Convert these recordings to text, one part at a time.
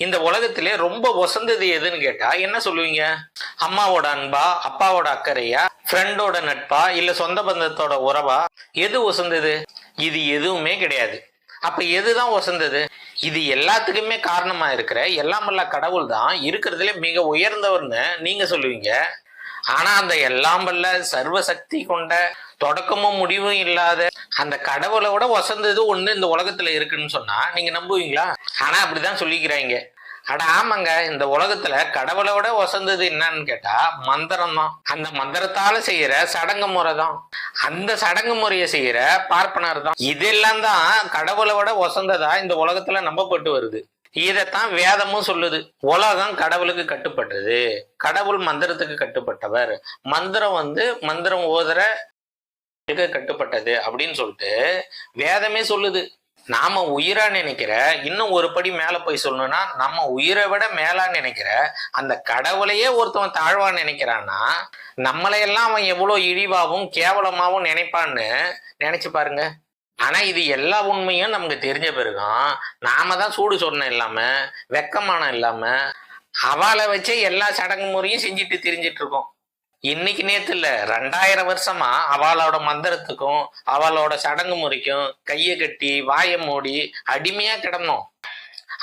இந்த உலகத்திலே ரொம்ப வசந்தது எதுன்னு கேட்டா என்ன சொல்லுவீங்க? அம்மாவோட அன்பா அப்பாவோட அக்கறையா ஃப்ரெண்டோட நட்பா இல்ல சொந்த பந்தத்தோட உறவா? எது வசந்தது? இது எதுவுமே கிடையாது. அப்ப எதுதான் வசந்தது? இது எல்லாத்துக்குமே காரணமா இருக்கிற எல்லாமல்ல கடவுள் தான் இருக்கிறதுல மிக உயர்ந்தவர்னு நீங்க சொல்லுவீங்க. ஆனா அந்த எல்லாம் வல்ல சர்வ சக்தி கொண்ட தொடக்கமும் முடிவும் இல்லாத அந்த கடவுளை விட வசந்தது ஒண்ணு இந்த உலகத்துல இருக்குன்னு சொன்னா நீங்க நம்புவீங்களா? ஆனா அப்படிதான் சொல்லிக்கிறாங்க. அட ஆமாங்க. இந்த உலகத்துல கடவுளை விட வசந்தது என்னன்னு கேட்டா மந்திரம் தான் அந்த மந்திரத்தால செய்யற சடங்கு முறை தான் அந்த சடங்கு முறையை செய்யற பார்ப்பனர் தான் இதெல்லாம் தான் கடவுளை விட வசந்ததா இந்த உலகத்துல நம்பப்பட்டு வருது. இதைத்தான் வேதமும் சொல்லுது. உலகம் கடவுளுக்கு கட்டுப்பட்டது. கடவுள் மந்திரத்துக்கு கட்டுப்பட்டவர். மந்திரம் வந்து மந்திரம் ஓதுற கட்டுப்பட்டது அப்படின்னு சொல்லிட்டு வேதமே சொல்லுது. நாம உயிரா நினைக்கிற இன்னும் ஒரு படி மேல போய் சொல்லணும்னா நம்ம உயிரை விட மேலா நினைக்கிற அந்த கடவுளையே ஒருத்தவன் தாழ்வா நினைக்கிறான்னா நம்மளையெல்லாம் அவன் எவ்வளவு இழிவாகவும் கேவலமாகவும் நினைப்பான்னு நினைச்சு பாருங்க. ஆனா இது எல்லா உண்மையும் நமக்கு தெரிஞ்ச பிறகும் நாம தான் சூடு சொன்ன இல்லாம வெக்கமானம் இல்லாம அவளை வச்சே எல்லா சடங்கு முறையும் செஞ்சுட்டு தெரிஞ்சிட்டு இருக்கோம். இன்னைக்கு நேத்து இல்ல ரெண்டாயிரம் வருஷமா அவளோட மந்திரத்துக்கும் அவளோட சடங்கு முறைக்கும் கையை கட்டி வாயை மூடி அடிமையா கிடந்தோம்.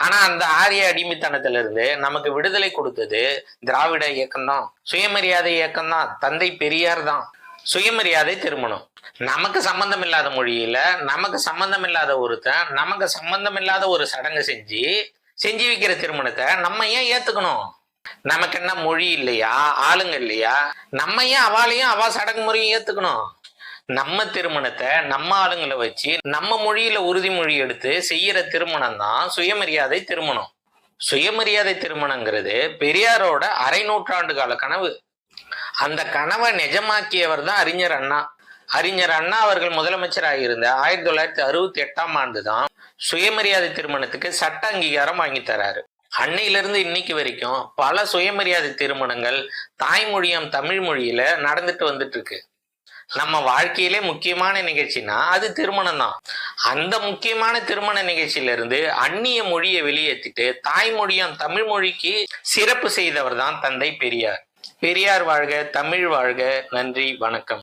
ஆனா அந்த ஆரிய அடிமைத்தனத்துல இருந்து நமக்கு விடுதலை கொடுத்தது திராவிட இயக்கம் தான் சுயமரியாதை இயக்கம் தான் தந்தை பெரியார் தான். சுயமரியாதை திருமணம். நமக்கு சம்பந்தம் இல்லாத மொழியில நமக்கு சம்பந்தம் இல்லாத ஒருத்தன் நமக்கு சம்பந்தம் இல்லாத ஒரு சடங்கு செஞ்சு செஞ்சு வைக்கிற திருமணத்தை நம்ம ஏன் ஏத்துக்கணும்? நமக்கு என்ன மொழி இல்லையா? ஆளுங்க இல்லையா? நம்ம ஏன் அவாளையும் அவா சடங்கு முறையும் ஏத்துக்கணும்? நம்ம திருமணத்தை நம்ம ஆளுங்களை வச்சு நம்ம மொழியில உறுதிமொழி எடுத்து செய்யற திருமணம் தான் சுயமரியாதை திருமணம். சுயமரியாதை திருமணங்கிறது பெரியாரோட அரை நூற்றாண்டு கால கனவு. அந்த கனவை நிஜமாக்கியவர் தான் அறிஞர் அண்ணா. அறிஞர் அண்ணா அவர்கள் முதலமைச்சராக இருந்த ஆயிரத்தி தொள்ளாயிரத்தி அறுபத்தி எட்டாம் ஆண்டு தான் சுயமரியாதை திருமணத்துக்கு சட்ட அங்கீகாரம் வாங்கி தராரு. அன்னையிலிருந்து இன்னைக்கு வரைக்கும் பல சுயமரியாதை திருமணங்கள் தாய்மொழியம் தமிழ் மொழியில நடந்துட்டு வந்துட்டு இருக்கு நம்ம வாழ்க்கையிலே முக்கியமான நிகழ்ச்சினா அது திருமணம் தான் அந்த முக்கியமான திருமண நிகழ்ச்சியில இருந்து அந்நிய மொழியை வெளியேற்றிட்டு தாய்மொழியம் தமிழ் மொழிக்கு சிறப்பு செய்தவர் தான் தந்தை பெரியார். பெரியார் வாழ்க தமிழ் வாழ்க. நன்றி வணக்கம்.